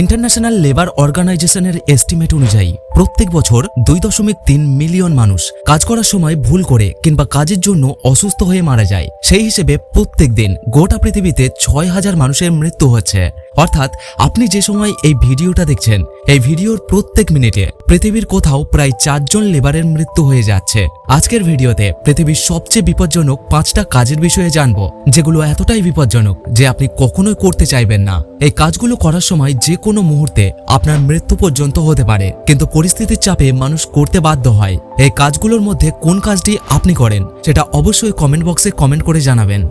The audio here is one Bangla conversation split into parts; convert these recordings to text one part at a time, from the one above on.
ইন্টারন্যাশনাল লেবার অর্গানাইজেশনের এস্টিমেট অনুযায়ী, প্রত্যেক বছর দুই দশমিক তিন মিলিয়ন মানুষ কাজ করার সময় ভুল করে কিংবা কাজের জন্য অসুস্থ হয়ে মারা যায়। সেই হিসেবে প্রত্যেক দিন গোটা পৃথিবীতে ছয় হাজার মানুষের মৃত্যু হচ্ছে। অর্থাৎ আপনি যে সময় এই ভিডিওটা দেখছেন, এই ভিডিওর প্রত্যেক মিনিটে পৃথিবীর কোথাও প্রায় চারজন লেবারের মৃত্যু হয়ে যাচ্ছে। আজকের ভিডিওতে পৃথিবীর সবচেয়ে বিপজ্জনক পাঁচটা কাজের বিষয়ে জানব, যেগুলো এতটাই বিপজ্জনক যে আপনি কখনোই করতে চাইবেন না। এই কাজগুলো করার সময় যে কোনো মুহূর্তে আপনার মৃত্যু পর্যন্ত হতে পারে। কিন্তু পরিস্থিতির চাপে মানুষ করতে বাধ্য হয়। এই কাজগুলোর মধ্যে কোন কাজটি আপনি করেন, সেটা অবশ্যই কমেন্ট বক্সে কমেন্ট করে জানাবেন।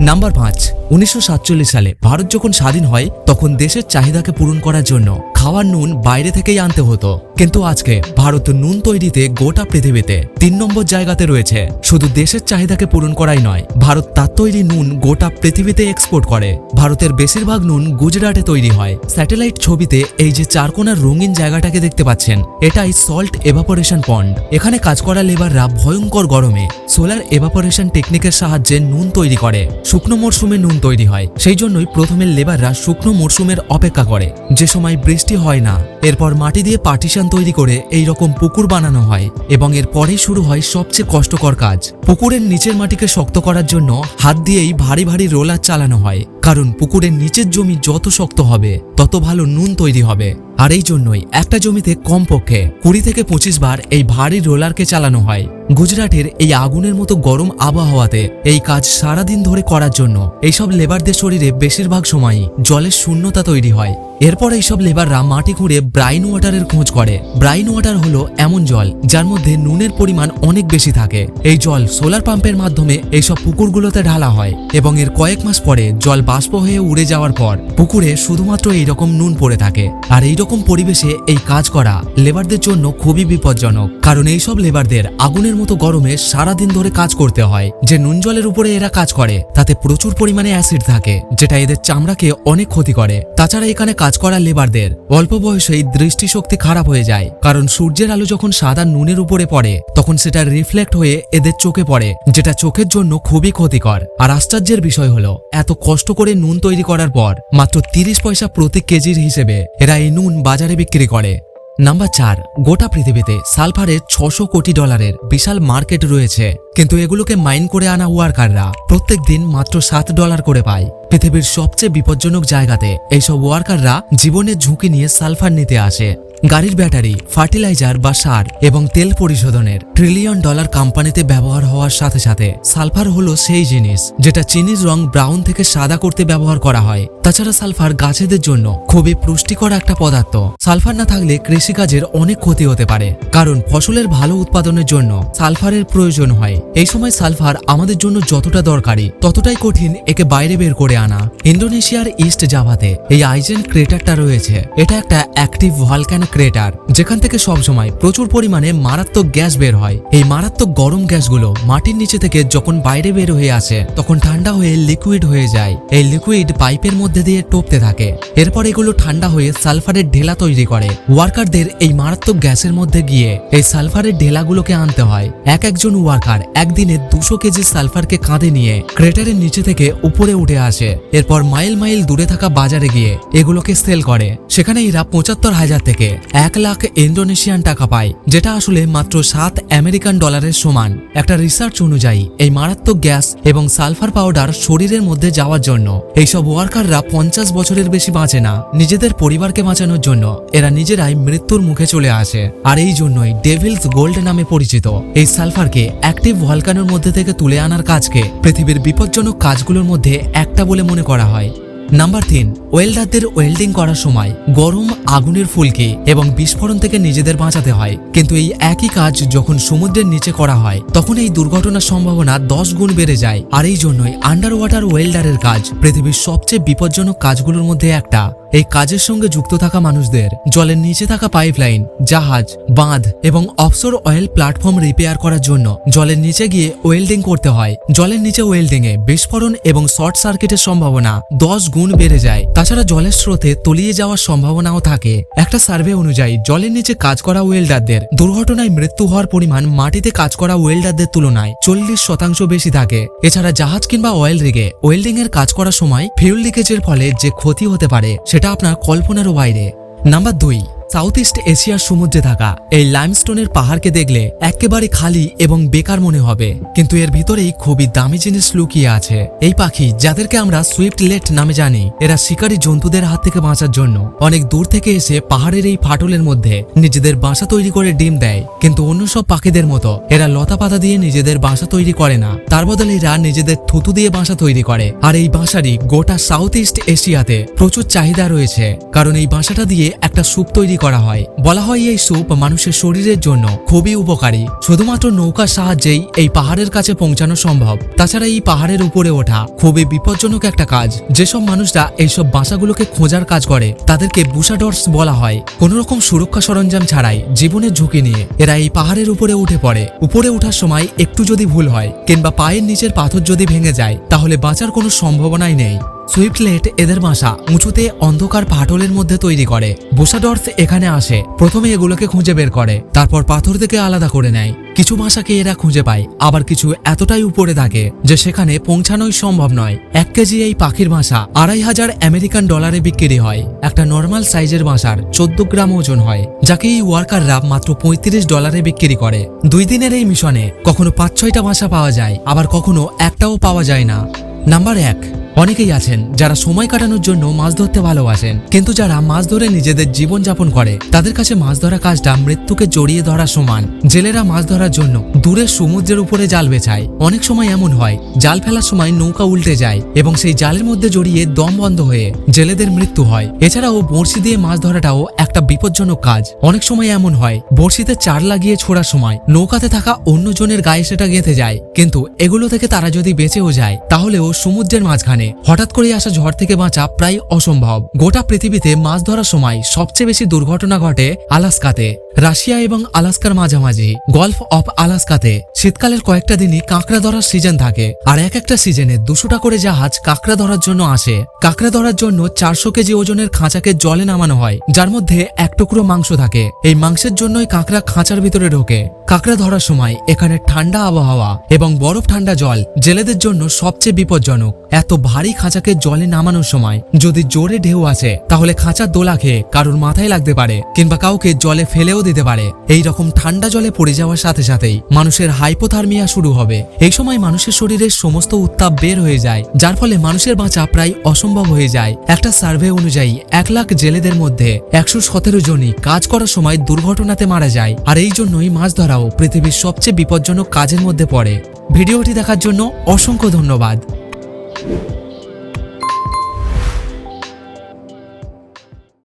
নাম্বার পাঁচ, উনিশশো সালে ভারত যখন স্বাধীন হয়, তখন দেশের চাহিদাকে পূরণ করার জন্য খাওয়ার নুন বাইরে থেকেই আনতে হতো। কিন্তু আজকে ভারত নুন তৈরিতে গোটা পৃথিবীতে তিন নম্বর জায়গাতে রয়েছে। শুধু দেশের চাহিদাকে পূরণ করাই নয়, ভারত তার তৈরি নুন গোটা পৃথিবীতে এক্সপোর্ট করে। ভারতের বেশিরভাগ নুন গুজরাটে তৈরি হয়। স্যাটেলাইট ছবিতে এই যে চারকোনার রঙিন জায়গাটাকে দেখতে পাচ্ছেন, এটাই সল্ট এভাপোরেশন পন্ড এখানে কাজ করা লেবাররা ভয়ঙ্কর গরমে সোলার এভাপোরেশন টেকনিকের সাহায্যে নুন তৈরি করে। শুকনো মরশুমে নুন তৈরি হয়। সেই জন্যই প্রথমে লেবাররা শুকনো মরশুমের অপেক্ষা করে। যে সময় বৃষ্টি হয় না। এরপর মাটি দিয়ে পার্টিশন তৈরি করে এই রকম পুকুর বানানো হয় এবং এর পরেই শুরু হয় সবচেয়ে কষ্টকর কাজ। পুকুরের নিচের মাটিকে শক্ত করার জন্য হাত দিয়েই ভারী ভারী রোলার চালানো হয়, কারণ পুকুরের নিচের জমি যত শক্ত হবে, তত ভালো নুন তৈরি হবে। আর এই জন্যই একটা জমিতে কমপক্ষে কুড়ি থেকে পঁচিশ বার এই ভারী রোলারকে চালানো হয়। গুজরাটের এই আগুনের মতো গরম আবহাওয়াতে এই কাজ সারাদিন ধরে করার জন্য এইসব লেবারদের শরীরে বেশিরভাগ সময়ই জলের শূন্যতা তৈরি হয়। এরপর এইসব লেবাররা মাটি খুঁড়ে ব্রাইন ওয়াটারের খোঁজ করে। ব্রাইন ওয়াটার হলো এমন জল, যার মধ্যে নুনের পরিমাণ অনেক বেশি থাকে। এই জল সোলার পাম্পের মাধ্যমে এইসব পুকুরগুলোতে ঢালা হয় এবং এর কয়েক মাস পরে জল বাষ্প হয়ে উড়ে যাওয়ার পর পুকুরে শুধুমাত্র এইরকম নুন পড়ে থাকে। আর এইরকম পরিবেশে এই কাজ করা লেবারদের জন্য খুবই বিপজ্জনক, কারণ এইসব লেবারদের আগুনের মতো গরমে সারাদিন ধরে কাজ করতে হয়। যে নুন জলের উপরে এরা কাজ করে, তাতে প্রচুর পরিমাণে অ্যাসিড থাকে, যেটা এদের চামড়াকে অনেক ক্ষতি করে। তাছাড়া এখানে কাজ করা লেবারদের। অল্প বয়সেই দৃষ্টিশক্তি খারাপ হয়ে যায়, কারণ সূর্যের আলো যখন সাদা নুনের উপরে পড়ে, তখন সেটা রিফ্লেক্ট হয়ে এদের চোখে পড়ে, যেটা চোখের জন্য খুবই ক্ষতিকর। আর আশ্চর্যের বিষয় হলো, এত কষ্ট করে নুন তৈরি করার পর, মাত্র তিরিশ পয়সা প্রতি কেজির হিসেবে এরা এই নুন বাজারে বিক্রি করে। নাম্বার চার, গোটা পৃথিবীতে সালফারের ছশো কোটি ডলারের বিশাল মার্কেট রয়েছে। কিন্তু এগুলোকে মাইন করে আনা ওয়ার্কাররা প্রত্যেক দিন মাত্র সাত ডলার করে পায়। পৃথিবীর সবচেয়ে বিপজ্জনক জায়গাতে এইসব ওয়ার্কাররা জীবনের ঝুঁকি নিয়ে সালফার নিতে আসে। গাড়ির ব্যাটারি, ফার্টিলাইজার বা সার এবং তেল পরিশোধনের ট্রিলিয়ন ডলার কোম্পানিতে ব্যবহার হওয়ার সাথে সাথে সালফার হলো সেই জিনিস যেটা চিনির রং ব্রাউন থেকে সাদা করতে ব্যবহার করা হয়। তাছাড়া সালফার গাছেদের জন্য খুবই পুষ্টিকর একটা পদার্থ। সালফার না থাকলে কৃষিকাজের অনেক ক্ষতি হতে পারে। কারণ ফসলের ভালো উৎপাদনের জন্য সালফারের প্রয়োজন হয়। এই সময় সালফার আমাদের জন্য যতটা দরকারি, ততটাই কঠিন একে বাইরে বের করে আনা। ইন্দোনেশিয়ার ইস্ট জাভাতে এই আইজেন ক্রেটারটা রয়েছে। এটা একটা অ্যাক্টিভ ভলক্যানো ক্রেটার। যেখান থেকে সবসময় প্রচুর পরিমাণে মারাত্মক গ্যাস বের হয়। এই মারাত্মক গরম গ্যাসগুলো মাটির নিচে থেকে যখন বাইরে বের হয়ে আসে, তখন ঠান্ডা হয়ে লিকুইড হয়ে যায়। এই লিকুইড পাইপের মধ্যে দিয়ে টপতে থাকে। এরপর এগুলো ঠান্ডা হয়ে সালফারের ঢেলা তৈরি করে। ওয়ার্কারদের এই মারাত্মক গ্যাসের মধ্যে গিয়ে এই সালফারের ঢেলাগুলোকে আনতে হয়। এক একজন ওয়ার্কার একদিনে দুশো কেজি সালফারকে কাঁধে নিয়ে ক্রেটারের নিচে থেকে উপরে উঠে আসে। এরপর মাইল মাইল দূরে থাকা বাজারে গিয়ে এগুলোকে সেল করে। সেখানে এরা পঁচাত্তর হাজার থেকে এক লাখ ইন্দোনেশিয়ান টাকা পায়, যেটা আসলে মাত্র সাত আমেরিকান ডলারের সমান। একটা রিসার্চ অনুযায়ী, এই মারাত্মক গ্যাস এবং সালফার পাউডার শরীরের মধ্যে যাওয়ার জন্য, এইসব ওয়ার্কাররা পঞ্চাশ বছরের বেশি বাঁচে না, নিজেদের পরিবারকে বাঁচানোর জন্য, এরা নিজেরাই মৃত্যুর মুখে চলে আসে। আর এই জন্যই ডেভিলস গোল্ড নামে পরিচিত, এই সালফারকে অ্যাক্টিভ ভলকানোর মধ্যে থেকে তুলে আনার কাজকে পৃথিবীর বিপজ্জনক কাজগুলোর মধ্যে একটা বলে মনে করা হয়। নাম্বার তিন, ওয়েল্ডারদের ওয়েল্ডিং করার সময় গরম আগুনের ফুলকে এবং বিস্ফোরণ থেকে নিজেদের বাঁচাতে হয়। কিন্তু এই একই কাজ যখন সমুদ্রের নিচে করা হয়, তখন এই দুর্ঘটনার সম্ভাবনা দশ গুণ বেড়ে যায়। আর এই জন্যই আন্ডার ওয়াটার ওয়েল্ডারের কাজ পৃথিবীর সবচেয়ে বিপজ্জনক কাজগুলোর মধ্যে একটা। এই কাজের সঙ্গে যুক্ত থাকা মানুষদের জলের নিচে থাকা পাইপলাইন জাহাজ, বাঁধ এবং অফশোর অয়েল প্ল্যাটফর্ম রিপেয়ার করার জন্য জলের নিচে গিয়ে ওয়েল্ডিং করতে হয়। জলের নিচে ওয়েল্ডিং এ বিস্ফোরণ এবং শর্ট সার্কিটের সম্ভাবনা দশ গুণ বেড়ে যায়। তাছাড়া জলের স্রোতে তলিয়ে যাওয়ার সম্ভাবনাও থাকে। একটা সার্ভে অনুযায়ী জলের নিচে কাজ করা ওয়েল্ডারদের দুর্ঘটনায় মৃত্যু হওয়ার পরিমাণ মাটিতে কাজ করা ওয়েল্ডারদের তুলনায় চল্লিশ শতাংশ বেশি থাকে। এছাড়া জাহাজ কিংবা অয়েল রিগে ওয়েল্ডিং এর কাজ করার সময় ফিউল লিকেজের ফলে যে ক্ষতি হতে পারে, সেটা যেটা আপনার কল্পনারও বাইরে। নাম্বার দুই সাউথ ইস্ট এশিয়ার সমুদ্রে থাকা এই লাইমস্টোনের পাহাড়কে দেখলে একেবারে খালি এবং বেকার মনে হবে। কিন্তু এর ভিতরেই খুবই দামি জিনিস লুকিয়ে আছে। এই পাখি, যাদেরকে আমরা সুইফট লেট নামে জানি, এরা শিকারী জন্তুদের হাত থেকে বাঁচার জন্য অনেক দূর থেকে এসে পাহাড়ের এই ফাটলের মধ্যে নিজেদের বাসা তৈরি করে ডিম দেয়। কিন্তু অন্য সব পাখিদের মতো, এরা লতা পাতা দিয়ে নিজেদের বাসা তৈরি করে না। তার বদলে এরা নিজেদের থুতু দিয়ে বাসা তৈরি করে। আর এই বাসারই গোটা সাউথ ইস্ট এশিয়াতে প্রচুর চাহিদা রয়েছে। কারণ এই বাসাটা দিয়ে একটা স্যুপ তৈরি করা হয়। বলা হয় এই স্যুপ মানুষের শরীরের জন্য খুবই উপকারী। শুধুমাত্র নৌকার সাহায্যেই এই পাহাড়ের কাছে পৌঁছানো সম্ভব। তাছাড়া এই পাহাড়ের উপরে ওঠা খুবই বিপজ্জনক একটা কাজ। যেসব মানুষরা এইসব বাসাগুলোকে খোঁজার কাজ করে, তাদেরকে বুশাডর্স বলা হয়। কোন রকম সুরক্ষা সরঞ্জাম ছাড়াই জীবনের ঝুঁকি নিয়ে এরা এই পাহাড়ের উপরে উঠে পড়ে। উপরে ওঠার সময় একটু যদি ভুল হয়, কিংবা পায়ের নিচের পাথর যদি ভেঙে যায়, তাহলে বাঁচার কোনো সম্ভাবনাই নেই। সুইফটলেট এদের বাসা উঁচুতে অন্ধকার পাটলের মধ্যে তৈরি করে। বোসাডর্স এখানে আসে, প্রথমে এগুলোকে খুঁজে বের করে, তারপর পাথর থেকে আলাদা করে নেয়। কিছু বাসাকে এরা খুঁজে পায়, আবার কিছু এতটাই উপরে থাকে যে সেখানে পৌঁছানোই সম্ভব নয়। এক কেজি এই পাখির বাসা আড়াই হাজার আমেরিকান ডলারে বিক্রি হয়। একটা নর্মাল সাইজের বাসার চোদ্দ গ্রাম ওজন হয়, যাকে এই ওয়ার্কাররা মাত্র পঁয়ত্রিশ ডলারে বিক্রি করে। দুই দিনের এই মিশনে কখনো পাঁচ ছয়টা বাসা পাওয়া যায়, আবার কখনো একটাও পাওয়া যায় না। নাম্বার এক অনেকেই আছেন যারা সময় কাটানোর জন্য মাছ ধরতে ভালোবাসেন। কিন্তু যারা মাছ ধরে নিজেদের জীবন যাপন করে, তাদের কাছে মাছ ধরা কাজটা মৃত্যুকে জড়িয়ে ধরা সমান। জেলেরা মাছ ধরার জন্য দূরে সমুদ্রের উপরে জাল বেছায়। অনেক সময় এমন হয়, জাল ফেলার সময় নৌকা উল্টে যায় এবং সেই জালের মধ্যে জড়িয়ে দম বন্ধ হয়ে জেলেদের মৃত্যু হয়। এছাড়াও বড়শি দিয়ে মাছ ধরাটাও একটা বিপজ্জনক কাজ। অনেক সময় এমন হয়, বড়শিতে চার লাগিয়ে ছোড়ার সময় নৌকাতে থাকা অন্যজনের গায়ে সেটা গেঁথে যায়। কিন্তু এগুলো থেকে তারা যদি বেঁচেও যায়, তাহলেও সমুদ্রের মাঝখানে হঠাৎ করে আসা ঝড় থেকে বাঁচা প্রায় অসম্ভব। গোটা পৃথিবীতে মাছ ধরার সময় সবচেয়ে বেশি দুর্ঘটনা ঘটে আলাস্কাতে। রাশিয়া এবং আলাস্কার মাঝামাঝি, গলফ অফ আলাস্কাতে শীতকালের কয়েকটা দিনই কাঁকড়া ধরার সিজন থাকে। আর এক একটা সিজনে দুশোটা করে জাহাজ কাঁকড়া ধরার জন্য আসে। কাঁকড়া ধরার জন্য চারশো কেজি ওজনের খাঁচাকে জলে নামানো হয়, যার মধ্যে এক টুকরো মাংস থাকে। এই মাংসের জন্যই কাঁকড়া খাঁচার ভিতরে ঢোকে। কাঁকড়া ধরার সময় এখানে ঠান্ডা আবহাওয়া এবং বরফ ঠান্ডা জল জেলেদের জন্য সবচেয়ে বিপজ্জনক। এত ভারী খাঁচাকে জলে নামানোর সময় যদি জোরে ঢেউ আসে, তাহলে খাঁচার দোলা খেয়ে কারোর মাথায় লাগতে পারে কিংবা কাউকে জলে ফেলেও দিতে পারে। এই রকম ঠান্ডা জলে পড়ে যাওয়ার সাথে সাথেই মানুষের হাইপোথার্মিয়া শুরু হবে। এই সময় মানুষের শরীরের সমস্ত উত্তাপ বের হয়ে যায়, যার ফলে মানুষের বাঁচা প্রায় অসম্ভব হয়ে যায়। একটা সার্ভে অনুযায়ী, এক লাখ জেলেদের মধ্যে একশো সতেরো জনই কাজ করার সময় দুর্ঘটনাতে মারা যায়, আর এই জন্যই মাছ ধরাও পৃথিবীর সবচেয়ে বিপজ্জনক কাজের মধ্যে পড়ে। ভিডিওটি দেখার জন্য অসংখ্য ধন্যবাদ।